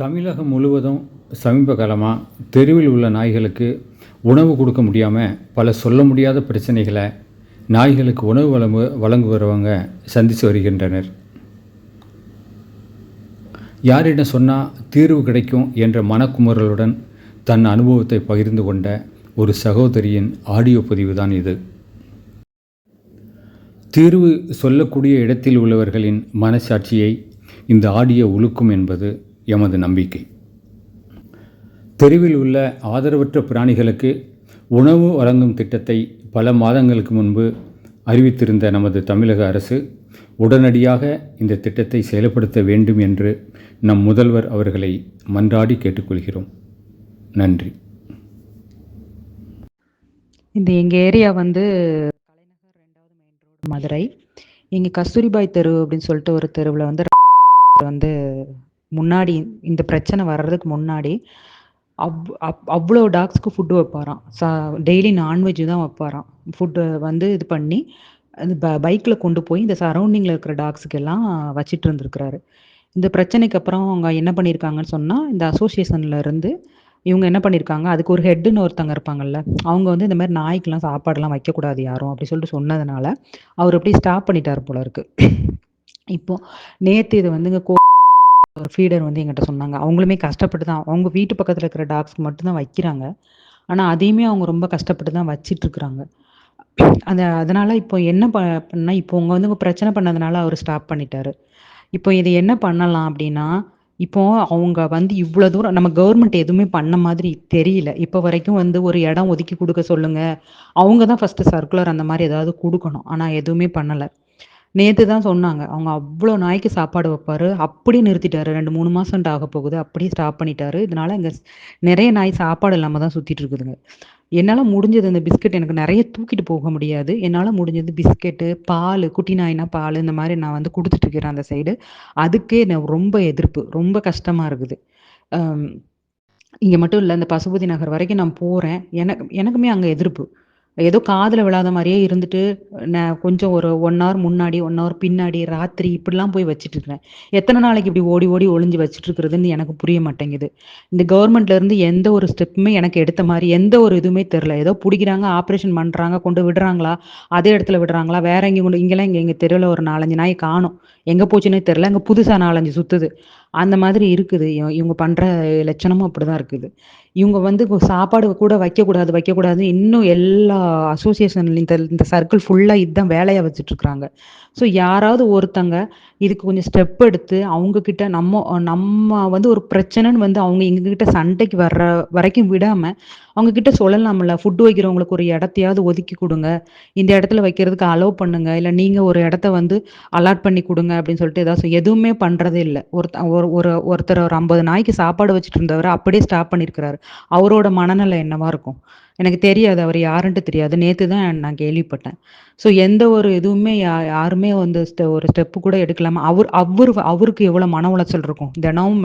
தமிழகம் முழுவதும் சமீப காலமாக தெருவில் உள்ள நாய்களுக்கு உணவு கொடுக்க முடியாமல் பல சொல்ல முடியாத பிரச்சனைகளை நாய்களுக்கு உணவு வழங்கு வழங்குகிறவங்க சந்தித்து வருகின்றனர். யாரிடம் சொன்னால் தீர்வு கிடைக்கும் என்ற மனக்குமுறலுடன் தன் அனுபவத்தை பகிர்ந்து கொண்ட ஒரு சகோதரியின் ஆடியோ பதிவு தான் இது. தீர்வு சொல்லக்கூடிய இடத்தில் உள்ளவர்களின் மனசாட்சியை இந்த ஆடியோ உழுக்கும் என்பது எமது நம்பிக்கை. தெருவில் உள்ள ஆதரவற்ற பிராணிகளுக்கு உணவு வழங்கும் திட்டத்தை பல மாதங்களுக்கு முன்பு அறிவித்திருந்த நமது தமிழக அரசு உடனடியாக இந்த திட்டத்தை செயல்படுத்த வேண்டும் என்று நம் முதல்வர் அவர்களை மன்றாடி கேட்டுக்கொள்கிறோம். நன்றி. இந்த எங்கள் ஏரியா வந்து கலைநகர் ரெண்டாவது மெயின் ரோடு மதுரை. இங்கே கஸ்தூரிபாய் தெரு அப்படின்னு சொல்லிட்டு ஒரு தெருவில் வந்து வந்து முன்னாடி இந்த பிரச்சனை வர்றதுக்கு முன்னாடி அவ் அப் அவ்வளோ டாக்ஸ்க்கு ஃபுட்டு வைப்பாராம். சா டெய்லி நான்வெஜ் தான் வைப்பாராம். ஃபுட்டு வந்து இது பண்ணி அது ப பைக்கில் கொண்டு போய் இந்த சரௌண்டிங்கில் இருக்கிற டாக்ஸுக்கு எல்லாம் வச்சிட்டு இருந்திருக்கிறாரு. இந்த பிரச்சனைக்கு அப்புறம் அவங்க என்ன பண்ணியிருக்காங்கன்னு சொன்னால் இந்த அசோசியேஷன்ல இருந்து இவங்க என்ன பண்ணியிருக்காங்க அதுக்கு ஒரு ஹெட்டுன்னு ஒருத்தங்க இருப்பாங்கல்ல அவங்க வந்து இந்த மாதிரி நாய்க்கெலாம் சாப்பாடெல்லாம் வைக்கக்கூடாது யாரும் அப்படி சொல்லிட்டு சொன்னதுனால அவர் அப்படியே ஸ்டாப் பண்ணிட்டார் போல இருக்கு. இப்போ நேற்று இது வந்துங்க கோ ஒரு ஃபீடர் வந்து எங்கிட்ட சொன்னாங்க. அவங்களுமே கஷ்டப்பட்டு தான் அவங்க வீட்டு பக்கத்தில் இருக்கிற டாக்ஸ்க்கு மட்டும்தான் வைக்கிறாங்க. ஆனால் அதையுமே அவங்க ரொம்ப கஷ்டப்பட்டு தான் வச்சிட்டு இருக்கிறாங்க. அந்த அதனால இப்போ என்ன ப பண்ணா இப்போ உங்க வந்து பிரச்சனை பண்ணதுனால அவர் ஸ்டாப் பண்ணிட்டாரு. இப்போ இது என்ன பண்ணலாம் அப்படின்னா இப்போ அவங்க வந்து இவ்வளோ தூரம் நம்ம கவர்மெண்ட் எதுவுமே பண்ண மாதிரி தெரியல. இப்போ வரைக்கும் வந்து ஒரு இடம் ஒதுக்கி கொடுக்க சொல்லுங்க. அவங்க தான் ஃபர்ஸ்ட் சர்க்குலர் அந்த மாதிரி ஏதாவது கொடுக்கணும். ஆனால் எதுவுமே பண்ணலை. நேற்று தான் சொன்னாங்க. அவங்க அவ்வளோ நாய்க்கு சாப்பாடு வைப்பாரு. அப்படியே நிறுத்திட்டாரு. ரெண்டு மூணு மாசம் ஆக போகுது. அப்படியே ஸ்டாப் பண்ணிட்டாரு. இதனால இங்கே நிறைய நாய் சாப்பாடு இல்லாமல் தான் சுற்றிட்டு இருக்குதுங்க. என்னால் முடிஞ்சது இந்த பிஸ்கட் எனக்கு நிறைய தூக்கிட்டு போக முடியாது. என்னால் முடிஞ்சது பிஸ்கெட்டு பால் குட்டி நாய்னா பால் இந்த மாதிரி நான் வந்து கொடுத்துட்ருக்கிறேன் அந்த சைடு அதுக்கே நான் ரொம்ப எதிர்ப்பு. ரொம்ப கஷ்டமாக இருக்குது. இங்கே மட்டும் இல்லை இந்த பசுபதி நகர் வரைக்கும் நான் போகிறேன் எனக்கு எனக்குமே அங்கே எதிர்ப்பு. ஏதோ காதில் விழாத மாதிரியே இருந்துட்டு நான் கொஞ்சம் ஒரு ஒன் ஹவர் முன்னாடி ஒன் ஹவர் பின்னாடி ராத்திரி இப்படிலாம் போய் வச்சுட்டு இருக்கிறேன் எத்தனை நாளைக்கு இப்படி ஓடி ஓடி ஒளிஞ்சு வச்சுட்டு இருக்கிறதுன்னு எனக்கு புரிய மாட்டேங்குது. இந்த கவர்மெண்ட்ல இருந்து எந்த ஒரு ஸ்டெப்புமே எனக்கு எடுத்த மாதிரி எந்த ஒரு இதுவுமே தெரில ஏதோ பிடிக்கிறாங்க ஆப்ரேஷன் பண்ணுறாங்க கொண்டு விடுறாங்களா அதே இடத்துல விடுறாங்களா வேற எங்கே கொண்டு இங்கெல்லாம் இங்கே எங்கள் தெருவில் ஒரு நாலஞ்சு நாய் காணும். எங்கே போச்சுன்னே தெரில அங்கே புதுசாக நாலஞ்சு சுற்றுது அந்த மாதிரி இருக்குது. இவங்க பண்ணுற லட்சணமும் அப்படி தான் இருக்குது. இவங்க வந்து சாப்பாடு கூட வைக்கக்கூடாது வைக்கக்கூடாது இன்னும் எல்லா அசோசியேஷன்ல இந்த இந்த சர்க்கிள் ஃபுல்லாக இதுதான் வேலையாக வச்சுட்டு இருக்கிறாங்க ஸோ யாராவது ஒருத்தங்க இதுக்கு கொஞ்சம் ஸ்டெப் எடுத்து அவங்க கிட்ட நம்ம நம்ம வந்து ஒரு பிரச்சனைன்னு வந்து அவங்க எங்ககிட்ட சண்டைக்கு வர்ற வரைக்கும் விடாம அவங்க கிட்ட சொல்லலாம்ல. ஃபுட்டு வைக்கிறவங்களுக்கு ஒரு இடத்தையாவது ஒதுக்கி கொடுங்க. இந்த இடத்துல வைக்கிறதுக்கு அலோவ் பண்ணுங்க. இல்லை நீங்க ஒரு இடத்த வந்து அலாட் பண்ணி கொடுங்க அப்படின்னு சொல்லிட்டு ஏதாவது எதுவுமே பண்றதே இல்லை. ஒருத்த ஒரு ஒரு ஒருத்தர் ஒரு ஐம்பது நாய்க்கு சாப்பாடு வச்சுட்டு இருந்தவர் அப்படியே ஸ்டாப் பண்ணியிருக்கிறாரு அவரோட மனநிலை என்னவா இருக்கும்? எனக்கு தெரியாது அவர் யாருன்ட்டு தெரியாது. நேற்று தான் நான் கேள்விப்பட்டேன். ஸோ எந்த ஒரு இதுவுமே யா யாருமே வந்து ஒரு ஸ்டெப்பு கூட எடுக்கலாமா. அவர் அவர் அவருக்கு எவ்வளோ மன உளைச்சல் இருக்கும். தினமும்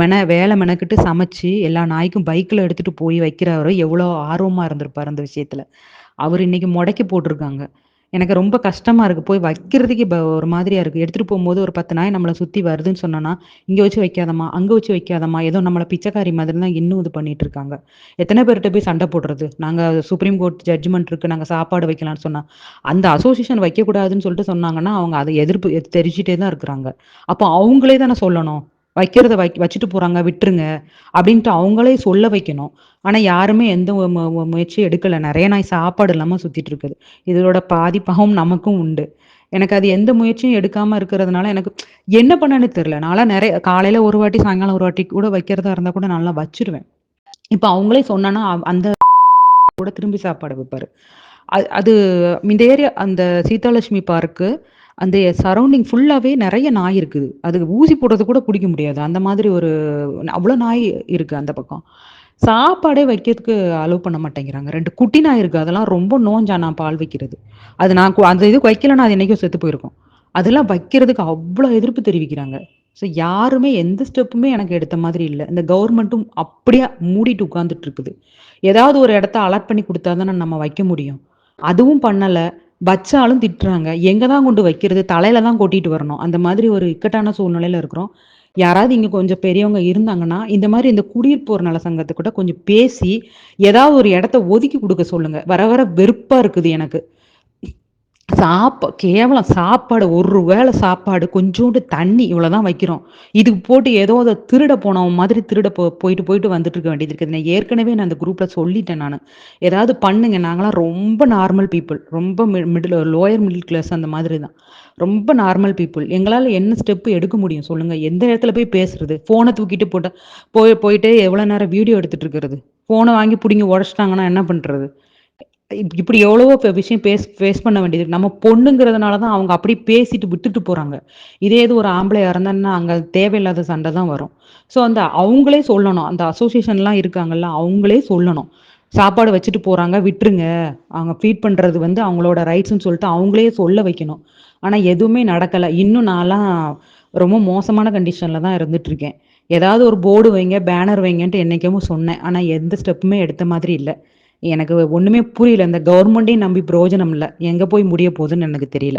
மென வேலை மெனக்கிட்டு சமைச்சு எல்லா நாய்க்கும் பைக்கில் எடுத்துகிட்டு போய் வைக்கிறவர் எவ்வளோ ஆர்வமாக இருந்திருப்பார் அந்த விஷயத்தில். அவர் இன்னைக்கு முடக்கி போட்டிருக்காங்க. எனக்கு ரொம்ப கஷ்டமா இருக்கு. போய் வைக்கிறதுக்கே ஒரு மாதிரியா இருக்கு. எடுத்துட்டு போகும்போது ஒரு பத்து நாய் நம்மளை சுத்தி வருதுன்னு சொன்னோன்னா இங்க வச்சு வைக்காதம்மா அங்க வச்சு வைக்காதம்மா ஏதோ நம்மளை பிச்சைக்காரி மாதிரி தான் இன்னும் இது பண்ணிட்டு இருக்காங்க. எத்தனை பேர்கிட்ட போய் சண்டை போடுறது? நாங்க சுப்ரீம் கோர்ட் ஜட்ஜ்மெண்ட் இருக்கு. நாங்க சாப்பாடு வைக்கலாம்னு சொன்னா அந்த அசோசியேஷன் வைக்கக்கூடாதுன்னு சொல்லிட்டு சொன்னாங்கன்னா அவங்க அதை எதிர்ப்பு தெரிஞ்சுட்டே தான் இருக்கிறாங்க. அப்போ அவங்களே தானே சொல்லணும். வைக்கிறத வை வச்சுட்டு போறாங்க விட்டுருங்க அப்படின்ட்டு அவங்களே சொல்ல வைக்கணும். ஆனா யாருமே எந்த முயற்சியும் எடுக்கல. நிறைய நாய் சாப்பாடு இல்லாம சுத்திட்டு இருக்குது. இதோட பாதிப்பாகவும் நமக்கும் உண்டு. எனக்கு அது எந்த முயற்சியும் எடுக்காம இருக்கிறதுனால எனக்கு என்ன பண்ணனு தெரியல. நான்லாம் நிறைய காலையில ஒரு வாட்டி சாயங்காலம் ஒரு வாட்டி கூட வைக்கிறதா இருந்தா கூட நல்லா வச்சிருவேன். இப்ப அவங்களே சொன்னா அந்த கூட திரும்பி சாப்பாடு வைப்பாரு. அது இந்த ஏரியா அந்த சீதாலட்சுமி பார்க்கு அந்த சரௌண்டிங் ஃபுல்லாகவே நிறைய நாய் இருக்குது. அதுக்கு ஊசி போடுறது கூட பிடிக்க முடியாது. அந்த மாதிரி ஒரு அவ்வளோ நாய் இருக்குது அந்த பக்கம். சாப்பாடே வைக்கிறதுக்கு அலோவ் பண்ண மாட்டேங்கிறாங்க. ரெண்டு குட்டி நாய் இருக்குது அதெல்லாம் ரொம்ப நோஞ்சா நான் பால் வைக்கிறது. அது நான் அந்த இது வைக்கலன்னா அது என்னைக்கும் செத்து போயிருக்கும். அதெல்லாம் வைக்கிறதுக்கு அவ்வளோ எதிர்ப்பு தெரிவிக்கிறாங்க. ஸோ யாருமே எந்த ஸ்டெப்புமே எனக்கு எடுத்த மாதிரி இல்லை. இந்த கவர்மெண்ட்டும் அப்படியே மூடிட்டு உட்காந்துட்டு இருக்குது. ஏதாவது ஒரு இடத்த அலர்ட் பண்ணி கொடுத்தா தானே நம்ம வைக்க முடியும். அதுவும் பண்ணலை. வச்சாலும் திட்டுறாங்க. எங்கே தான் கொண்டு வைக்கிறது? தலையில தான் கொட்டிட்டு வரணும். அந்த மாதிரி ஒரு இக்கட்டான சூழ்நிலையில் இருக்கிறோம். யாராவது இங்கே கொஞ்சம் பெரியவங்க இருந்தாங்கன்னா இந்த மாதிரி இந்த குடியிருப்போர் நல சங்கத்துக்கிட்ட கொஞ்சம் பேசி ஏதாவது ஒரு இடத்த ஒதுக்கி கொடுக்க சொல்லுங்க. வர வர வெறுப்பாக இருக்குது எனக்கு. சாப்பா கேவலம் சாப்பாடு ஒரு வேளை சாப்பாடு கொஞ்சோண்டு தண்ணி இவ்வளோதான் வைக்கிறோம். இதுக்கு போட்டு ஏதோ அதை திருட போனவன் மாதிரி திருட போ போயிட்டு போயிட்டு வந்துட்டு இருக்க வேண்டியது இருக்குது. நான் ஏற்கனவே நான் அந்த குரூப்பில் சொல்லிட்டேன் நான். ஏதாவது பண்ணுங்க. நாங்களாம் ரொம்ப நார்மல் பீப்புள் ரொம்ப மிடில் லோயர் மிடில் கிளாஸ் அந்த மாதிரி தான் ரொம்ப நார்மல் பீப்புள் எங்களால் என்ன ஸ்டெப்பு எடுக்க முடியும்? சொல்லுங்கள் எந்த இடத்துல போய் பேசுறது? ஃபோனை தூக்கிட்டு போட்ட போய் போயிட்டு எவ்வளோ நேரம் வீடியோ எடுத்துட்டு இருக்கிறது ஃபோனை வாங்கி பிடிங்கி உடச்சிட்டாங்கன்னா என்ன பண்ணுறது இப்படி எவ்வளவோ விஷயம் பேஸ் ஃபேஸ் பண்ண வேண்டியது நம்ம பொண்ணுங்கிறதுனால தான் அவங்க அப்படி பேசிட்டு விட்டுட்டு போறாங்க. இதே இது ஒரு ஆம்பளையா இருந்தான்னா அங்க தேவையில்லாத சண்டை தான் வரும். ஸோ அந்த அவங்களே சொல்லணும். அந்த அசோசியேஷன்லாம் இருக்காங்கல்ல அவங்களே சொல்லணும். சாப்பாடு வச்சுட்டு போறாங்க விட்டுருங்க. அவங்க ஃபீட் பண்றது வந்து அவங்களோட ரைட்ஸ்னு சொல்லிட்டு அவங்களே சொல்ல வைக்கணும். ஆனா எதுவுமே நடக்கல. இன்னும் நான்லாம் ரொம்ப மோசமான கண்டிஷன்ல தான் இருந்துட்டு இருக்கேன் ஏதாவது ஒரு போர்டு வைங்க பேனர் வைங்கன்ட்டு என்னைக்குமோ சொன்னேன். ஆனா எந்த ஸ்டெப்புமே எடுத்த மாதிரி இல்லை. எனக்கு ஒண்ணுமே புரியல. இந்த கவர்மெண்ட்டையும் நம்பி பிரயோஜனம் இல்லை. எங்க போய் முடிய போகுதுன்னு எனக்கு தெரியல.